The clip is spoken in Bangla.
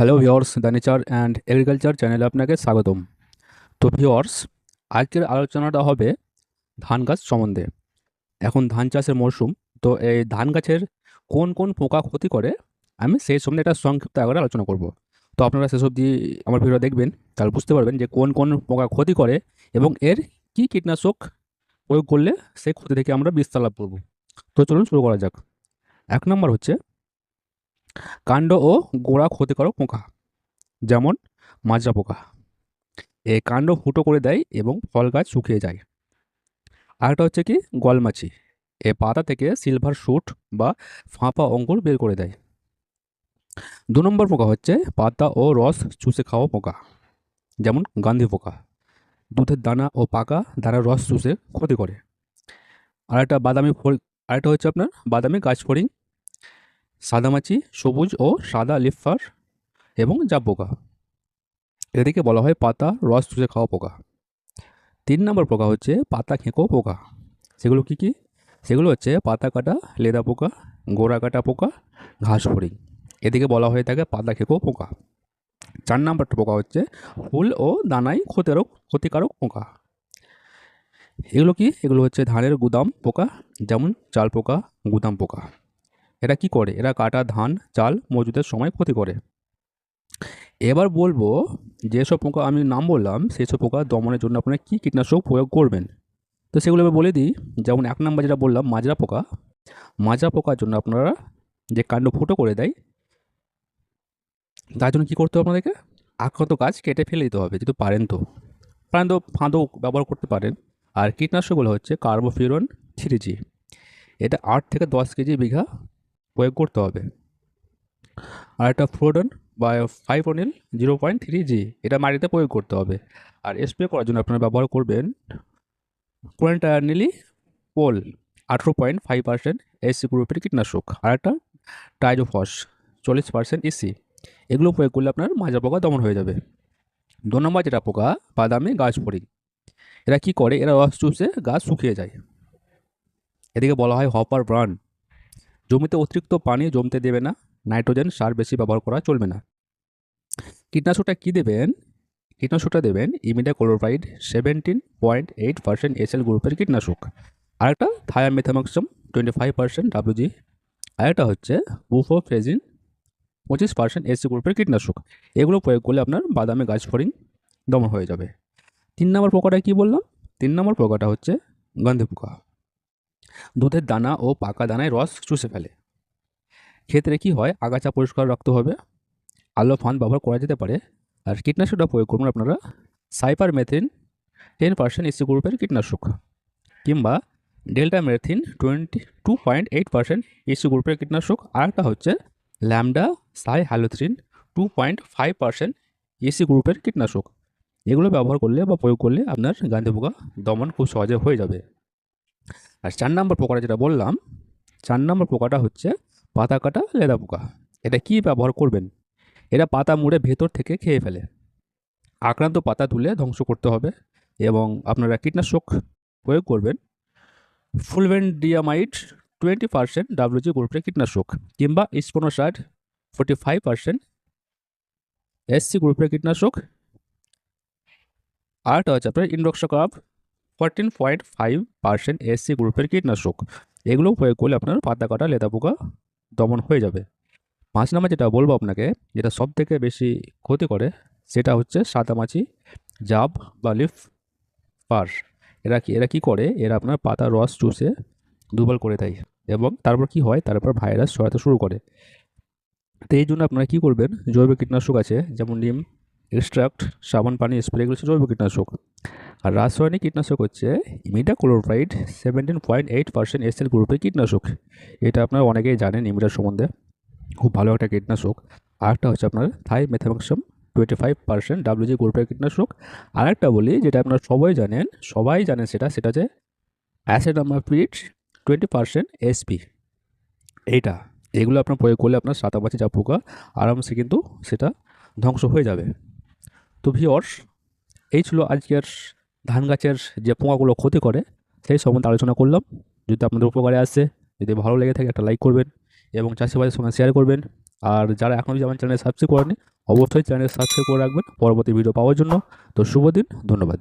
Hello viewers the nature and agriculture চ্যানেলে আপনাকে স্বাগতম। তো ভিওর্স আজকের আলোচনাটা হবে ধান গাছ সম্বন্ধে। এখন ধান চাষের মরশুম, তো এই ধান গাছের কোন কোন পোকা ক্ষতি করে, আমি সেই সম্বন্ধে একটা সংক্ষিপ্ত আকারে আলোচনা করব। তো আপনারা সেসব দিয়ে আমার ভিডিও দেখবেন, তাহলে বুঝতে পারবেন যে কোন কোন পোকা ক্ষতি করে এবং এর কী কীটনাশক প্রয়োগ করলে সেই ক্ষতি থেকে আমরা বিস্তার লাভ করব। তো চলুন শুরু করা যাক। এক নম্বর হচ্ছে কাণ্ড ও গোড়া ক্ষতিকারক পোকা, যেমন মাজরা পোকা। এ কাণ্ড ফুটো করে দেয় এবং ফল গাছ শুকিয়ে যায়। আরেকটা হচ্ছে কি গলমাছি। এ পাতা থেকে সিলভার শুট বা ফাঁপা অঙ্কুর বের করে দেয়। দু নম্বর পোকা হচ্ছে পাতা ও রস চুষে খাওয়া পোকা, যেমন গান্ধী পোকা। দুধের দানা ও পাকা দানার রস চুষে ক্ষতি করে। আরেকটা বাদামি ফল, আরেকটা হচ্ছে আপনার বাদামি গাছ ফড়িং সাদামাছি সবুজ ও সাদা লিফার এবং জাব পোকা। এদিকে বলা হয় পাতা, রস চুষে খাওয়া পোকা। তিন নম্বর পোকা হচ্ছে পাতা খেঁকো পোকা। সেগুলো কি কি? সেগুলো হচ্ছে পাতা কাটা, লেদা পোকা, গোড়া কাটা পোকা, ঘাস ফড়িং। এদিকে বলা হয়ে থাকে পাতা খেঁকো পোকা। চার নম্বরটা পোকা হচ্ছে ফুল ও দানায় ক্ষতিকারক ক্ষতিকারক পোকা। এগুলো কি? এগুলো হচ্ছে ধানের গুদাম পোকা, যেমন চাল পোকা, গুদাম পোকা। এরা কি করে? এরা কাটা ধান, চাল মজুদের সময় ক্ষতি করে। এবার বলব, যেসব পোকা আমি নাম বললাম সেই সব পোকা দমনের জন্য আপনারা কী কীটনাশক প্রয়োগ করবেন? তো সেগুলো আমি বলে দিই, যেমন এক নম্বর যেটা বললাম, মাজরা পোকা। মাজরা পোকার জন্য আপনারা যে কাণ্ড ফুটো করে দেয়, তার জন্য কী করতে হবে আপনাদেরকে? আক্রান্ত গাছ কেটে ফেলে দিতে হবে যদি পারেন তো। পারেন তো, ফাঁদও ব্যবহার করতে পারেন। আর কীটনাশকগুলো হচ্ছে কার্বোফিরন থ্রি এটা আট থেকে দশ কেজি বিঘা প্রয়োগ করতে হবে। আর একটা ফ্লোডন বা ফাইভ অনিল জিরো পয়েন্ট থ্রি জি এটা মাটিতে প্রয়োগ করতে হবে। আর স্প্রে করার জন্য আপনারা ব্যবহার করবেন কোয়েন্টারনিলি পোল আঠেরো পয়েন্ট ফাইভ পার্সেন্ট এসি গ্রুপের কীটনাশক। আর একটা টাইজোফস চল্লিশ পার্সেন্ট ইসি এগুলো প্রয়োগ করলে আপনার মাজা পোকা দমন হয়ে যাবে। দু নম্বর যেটা পোকা, বাদামে গাছ পড়ি এরা কি করে? এরা রস চুষে গাছ শুকিয়ে যায়। এদিকে বলা হয় হপার ব্রান জমিতে অতিরিক্ত পানি জমতে দেবে না, নাইট্রোজেন সার বেশি ব্যবহার করা চলবে না। কীটনাশকটা কী দেবেন? কীটনাশকটা দেবেন imidacloprid seventeen point eight percent SL গ্রুপের কীটনাশক। আরেকটা thiamethoxam twenty five percent WG. আরেকটা হচ্ছে বুফোফ্রেজিন পঁচিশ পার্সেন্ট এসি গ্রুপের কীটনাশক। এগুলো প্রয়োগ করলে আপনার বাদামে গাছ ফড়িং দমন হয়ে যাবে। তিন নম্বর পোকাটা কী বললাম? তিন নম্বর পোকাটা হচ্ছে গন্ধে পোকা। দুধের দানা ও পাকা দানায় রস চুষে ফেলে। ক্ষেত্রে কি হয়? আগাছা পরিষ্কার রাখতে হবে। আলো ফান ব্যবহার করা যেতে পারে। আর কীটনাশকটা প্রয়োগ করুন আপনারা। Cypermethrin ten percent AC গ্রুপের কীটনাশক কিংবা deltamethrin twenty two point eight percent EC গ্রুপের কীটনাশক। আর একটা হচ্ছে lambda cyhalothrin two point five percent EC গ্রুপের কীটনাশক। এগুলো ব্যবহার করলে বা প্রয়োগ করলে আপনার গান্ধী পোকা দমন খুব সহজে হয়ে যাবে। আর চার নম্বর পোকাটা যেটা বললাম, চার নম্বর পোকাটা হচ্ছে পাতা কাটা লেদা পোকা। এটা কি ব্যবহার করবেন? এরা পাতা মুড়ে ভেতর থেকে খেয়ে ফেলে। আক্রান্ত পাতা তুলে ধ্বংস করতে হবে এবং আপনারা কীটনাশক প্রয়োগ করবেন। ফুলভেন্ডিয়ামাইড টোয়েন্টি পার্সেন্ট ডাব্লিউজি গ্রুপের কীটনাশক কিংবা spinosad forty five percent SC গ্রুপের কীটনাশক। আরেকটা হচ্ছে আপনার indoxacarb fourteen point five percent SC গ্রুপের কীটনাশক। এগুলো প্রয়োগ করলে আপনার পাতা কাটা, লেদা পোকা দমন হয়ে যাবে। পাঁচ নম্বর যেটা বলব আপনাকে, যেটা সব থেকে বেশি ক্ষতি করে, সেটা হচ্ছে সাদামাছি, জাব বা লিফ পার। এরা কি এরা কি করে, এরা আপনার পাতার রস চুষে দুর্বল করে দেয় এবং তারপর কি হয় তারপর ভাইরাস ছড়াতে শুরু করে। তো এই জন্য আপনারা কী করবেন, জৈব কীটনাশক আছে, যেমন নিম এক্সট্রাক্ট সাবান, পানি স্প্রে এগুলো জৈব কীটনাশক। আর রাসায়নিক কীটনাশক হচ্ছে imidacloprid seventeen point eight percent SL গ্রুপের কীটনাশক। এটা আপনারা অনেকেই জানেন ইমিডার সম্বন্ধে। খুব ভালো একটা কীটনাশক। আরেকটা হচ্ছে আপনার thiamethoxam twenty five percent WG গ্রুপের কীটনাশক। আরেকটা বলি, যেটা আপনারা সবাই জানেন সবাই জানেন সেটা সেটা যে হচ্ছে অ্যাসিডামাপিড টোয়েন্টি পার্সেন্ট এসপি এইটা, এগুলো আপনার প্রয়োগ করলে আপনার সাতামাছি যা পোকা, আরামসে কিন্তু সেটা ধ্বংস হয়ে যাবে। তো ভিওর্স এই ছিল আজকের ধান গাছের যে পোকাগুলো ক্ষতি করে, সেই সম্বন্ধে আলোচনা করলাম। যদি আপনাদের উপকারে আসে, যদি ভালো লেগে থাকে, একটা লাইক করবেন এবং চাষিবাদের সঙ্গে শেয়ার করবেন। আর যারা এখনও যদি আমার চ্যানেল সাবস্ক্রাইব করেনি অবশ্যই চ্যানেল সাবস্ক্রাইব করে রাখবেন। পরবর্তী ভিডিও পাওয়ার জন্য। তো শুভ দিন, ধন্যবাদ।